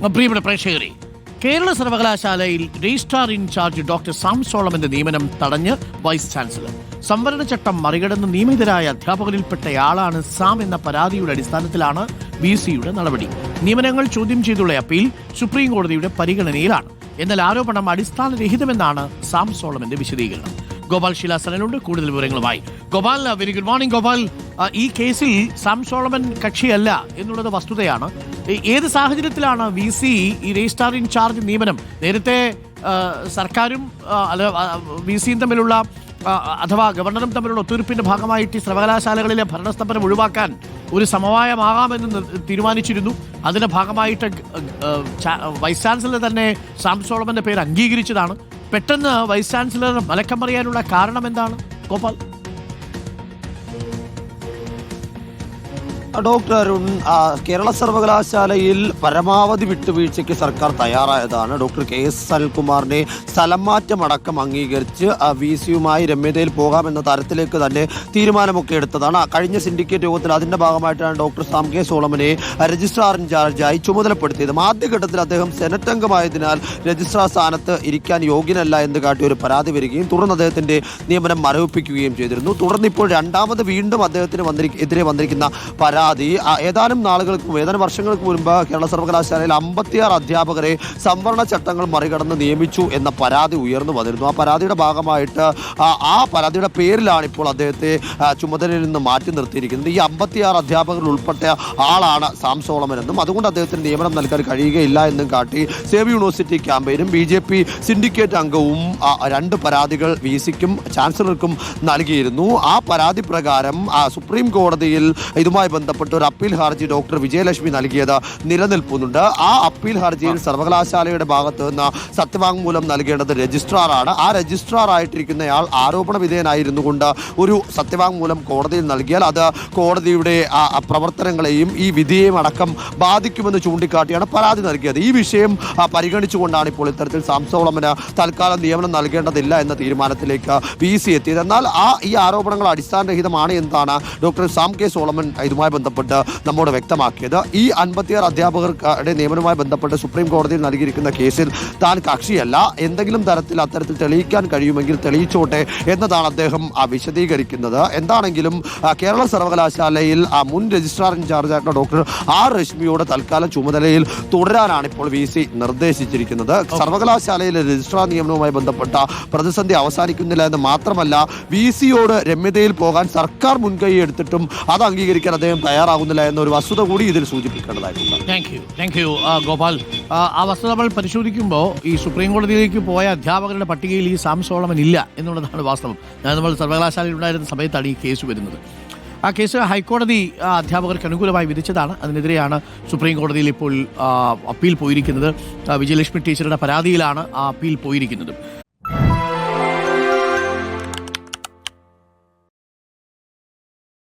പ്രിയപ്പെട്ട പ്രേക്ഷകരെ കേരള സർവകലാശാലയിൽ registrar in charge doctor Sam സോളമന്റെ നിയമനം തടഞ്ഞ് വൈസ് ചാൻസലർ. സംവരണ ചട്ടം മറികടന്ന് നിയമിതരായ അധ്യാപകരിൽപ്പെട്ടയാളാണ് സാം എന്ന പരാതിയുടെ അടിസ്ഥാനത്തിലാണ് ബി സിയുടെ നടപടി. നിയമനങ്ങൾ ചോദ്യം ചെയ്തുള്ള അപ്പീൽ സുപ്രീം കോടതിയുടെ പരിഗണനയിലാണ്. എന്നാൽ ആരോപണം അടിസ്ഥാനരഹിതമെന്നാണ് സാം സോളമന്റെ വിശദീകരണം. ഗോപാൽ ശിലാസനുണ്ട് കൂടുതൽ വിവരങ്ങളുമായി. Gopal very good morning Gopal. ഈ കേസിൽ സാം സോളമൻ കക്ഷിയല്ല എന്നുള്ളത് വസ്തുതയാണ്. ഏത് സാഹചര്യത്തിലാണ് വി സി ഈ രജിസ്ട്രാർ ഇൻചാർജ് നിയമനം? നേരത്തെ സർക്കാരും ആ, അല്ല വി സിയും തമ്മിലുള്ള അഥവാ ഗവർണറും തമ്മിലുള്ള ഒത്തുതീർപ്പിന്റെ ഭാഗമായിട്ട് സർവകലാശാലകളിലെ ഭരണസ്തംഭനം ഒഴിവാക്കാൻ ഒരു സമവായമാകാമെന്ന് തീരുമാനിച്ചിരുന്നു. അതിന്റെ ഭാഗമായിട്ട് വൈസ് ചാൻസലർ തന്നെ സാം സോളമന്റെ പേര് അംഗീകരിച്ചതാണ്. പെട്ടെന്ന് വൈസ് ചാൻസലർ മലക്കം പറയാനുള്ള കാരണം എന്താണ്? ഗോപാൽ. ഡോക്ടർ അരുൺ കേരള സർവകലാശാലയിൽ പരമാവധി വിട്ടുവീഴ്ചയ്ക്ക് സർക്കാർ തയ്യാറായതാണ്. ഡോക്ടർ കെ എസ് സൽകുമാറിനെ സ്ഥലം മാറ്റമടക്കം അംഗീകരിച്ച് വി സിയുമായി രമ്യതയിൽ പോകാമെന്ന തരത്തിലേക്ക് തന്നെ തീരുമാനമൊക്കെ എടുത്തതാണ്. കഴിഞ്ഞ സിൻഡിക്കേറ്റ് യോഗത്തിൽ അതിന്റെ ഭാഗമായിട്ടാണ് ഡോക്ടർ സാം കെ സോളമനെ രജിസ്ട്രാർ ഇൻചാർജായി ചുമതലപ്പെടുത്തിയത്. ആദ്യഘട്ടത്തിൽ അദ്ദേഹം സെനറ്റ് അംഗമായതിനാൽ രജിസ്ട്രാർ സ്ഥാനത്ത് ഇരിക്കാൻ യോഗ്യനല്ല എന്ന് കാട്ടി ഒരു പരാതി വരികയും തുടർന്ന് അദ്ദേഹത്തിന്റെ നിയമനം മരവിപ്പിക്കുകയും ചെയ്തിരുന്നു. തുടർന്ന് ഇപ്പോൾ രണ്ടാമത് വീണ്ടും അദ്ദേഹത്തിന് വന്നിരിക്കുന്ന പരാതി ഏതാനും നാളുകൾക്ക് ഏതാനും വർഷങ്ങൾക്ക് മുൻപ് കേരള സർവകലാശാലയിൽ അമ്പത്തിയാറ് അധ്യാപകരെ സംവരണ ചട്ടങ്ങൾ മറികടന്ന് നിയമിച്ചു എന്ന പരാതി ഉയർന്നു വന്നിരുന്നു. ആ പരാതിയുടെ ഭാഗമായിട്ട് ആ, പരാതിയുടെ പേരിലാണ് ഇപ്പോൾ അദ്ദേഹത്തെ ചുമതലയിൽ നിന്ന് മാറ്റി നിർത്തിയിരിക്കുന്നത്. ഈ അമ്പത്തിയാറ് അധ്യാപകരിൽ ഉൾപ്പെട്ട ആളാണ് സാംസോളമൻ എന്നും. അതുകൊണ്ട് അദ്ദേഹത്തിന് നിയമനം നൽകാൻ കഴിയുകയില്ല എന്നും കാട്ടി സേവ് യൂണിവേഴ്സിറ്റി ക്യാമ്പയിനും ബി ജെ പി സിൻഡിക്കേറ്റ് അംഗവും രണ്ട് പരാതികൾ വി സിക്കും ചാൻസലർക്കും നൽകിയിരുന്നു. ആ പരാതി പ്രകാരം സുപ്രീം കോടതിയിൽ ഇതുമായി ബന്ധപ്പെട്ട് ഒരു അപ്പീൽ ഹർജി ഡോക്ടർ വിജയലക്ഷ്മി നൽകിയത് നിലനിൽക്കുന്നുണ്ട് ആ അപ്പീൽ ഹർജിയിൽ സർവകലാശാലയുടെ ഭാഗത്ത് നിന്ന് സത്യവാങ്മൂലം നൽകേണ്ടത് രജിസ്ട്രാറാണ്. ആ രജിസ്ട്രാർ ആയിട്ടിരിക്കുന്നയാൾ ആരോപണ വിധേയനായിരുന്നു കൊണ്ട് ഒരു സത്യവാങ്മൂലം കോടതിയിൽ നൽകിയാൽ അത് കോടതിയുടെ പ്രവർത്തനങ്ങളെയും ഈ വിധിയെയും അടക്കം ബാധിക്കുമെന്ന് ചൂണ്ടിക്കാട്ടിയാണ് പരാതി നൽകിയത്. ഈ വിഷയം പരിഗണിച്ചുകൊണ്ടാണ് ഇപ്പോൾ ഇത്തരത്തിൽ സാംസോളമന് തൽക്കാലം നിയമനം നൽകേണ്ടതില്ല എന്ന തീരുമാനത്തിലേക്ക് വി സി എത്തിയത് എന്നാൽ ആ ഈ ആരോപണങ്ങൾ അടിസ്ഥാനരഹിതമാണ് എന്നാണ് ഡോക്ടർ സാം കെ സോളമൻ ഇതുമായി ബന്ധപ്പെട്ട് നമ്മോട് വ്യക്തമാക്കിയത്. ഈ അൻപത്തിയാറ് അധ്യാപകരുടെ നിയമനവുമായി ബന്ധപ്പെട്ട് സുപ്രീം കോടതിയിൽ നൽകിയിരിക്കുന്ന കേസിൽ താൻ കക്ഷിയല്ല. എന്തെങ്കിലും തരത്തിൽ അത്തരത്തിൽ തെളിയിക്കാൻ കഴിയുമെങ്കിൽ തെളിയിച്ചോട്ടെ എന്നതാണ് അദ്ദേഹം വിശദീകരിക്കുന്നത്. എന്താണെങ്കിലും കേരള സർവകലാശാലയിൽ മുൻ രജിസ്ട്രാർ ഇൻചാർജ് ആയിട്ടുള്ള ഡോക്ടർ ആർ രശ്മിയോട് തൽക്കാലം ചുമതലയിൽ തുടരാനാണ് ഇപ്പോൾ വി സി നിർദ്ദേശിച്ചിരിക്കുന്നത്. സർവകലാശാലയിലെ രജിസ്ട്രാർ നിയമനവുമായി ബന്ധപ്പെട്ട പ്രതിസന്ധി അവസാനിക്കുന്നില്ല എന്ന് മാത്രമല്ല വി സിയോട് രമ്യതയിൽ പോകാൻ സർക്കാർ മുൻകൈ എടുത്തിട്ടും അത് അംഗീകരിക്കാൻ അദ്ദേഹം തയ്യാറാകുന്നില്ല എന്നൊരു വസ്തുത കൂടി ഇതിൽ സൂചിപ്പിക്കേണ്ടതായിട്ടുണ്ട്. Thank you thank you Gopal. ആ, വസ്തുത നമ്മൾ പരിശോധിക്കുമ്പോൾ ഈ സുപ്രീം കോടതിയിലേക്ക് പോയ അധ്യാപകരുടെ പട്ടികയിൽ ഈ സാംസോളമൻ ഇല്ല എന്നുള്ളതാണ് വാസ്തവം. ഞാൻ നമ്മൾ സർവകലാശാലയിൽ ഉണ്ടായിരുന്ന സമയത്താണ് ഈ കേസ് വരുന്നത്. ആ കേസ് ഹൈക്കോടതി അധ്യാപകർക്ക് അനുകൂലമായി വിധിച്ചതാണ്. അതിനെതിരെയാണ് സുപ്രീം കോടതിയിൽ ഇപ്പോൾ അപ്പീൽ പോയിരിക്കുന്നത്. വിജയലക്ഷ്മി ടീച്ചറുടെ പരാതിയിലാണ് ആ അപ്പീൽ പോയിരിക്കുന്നത്.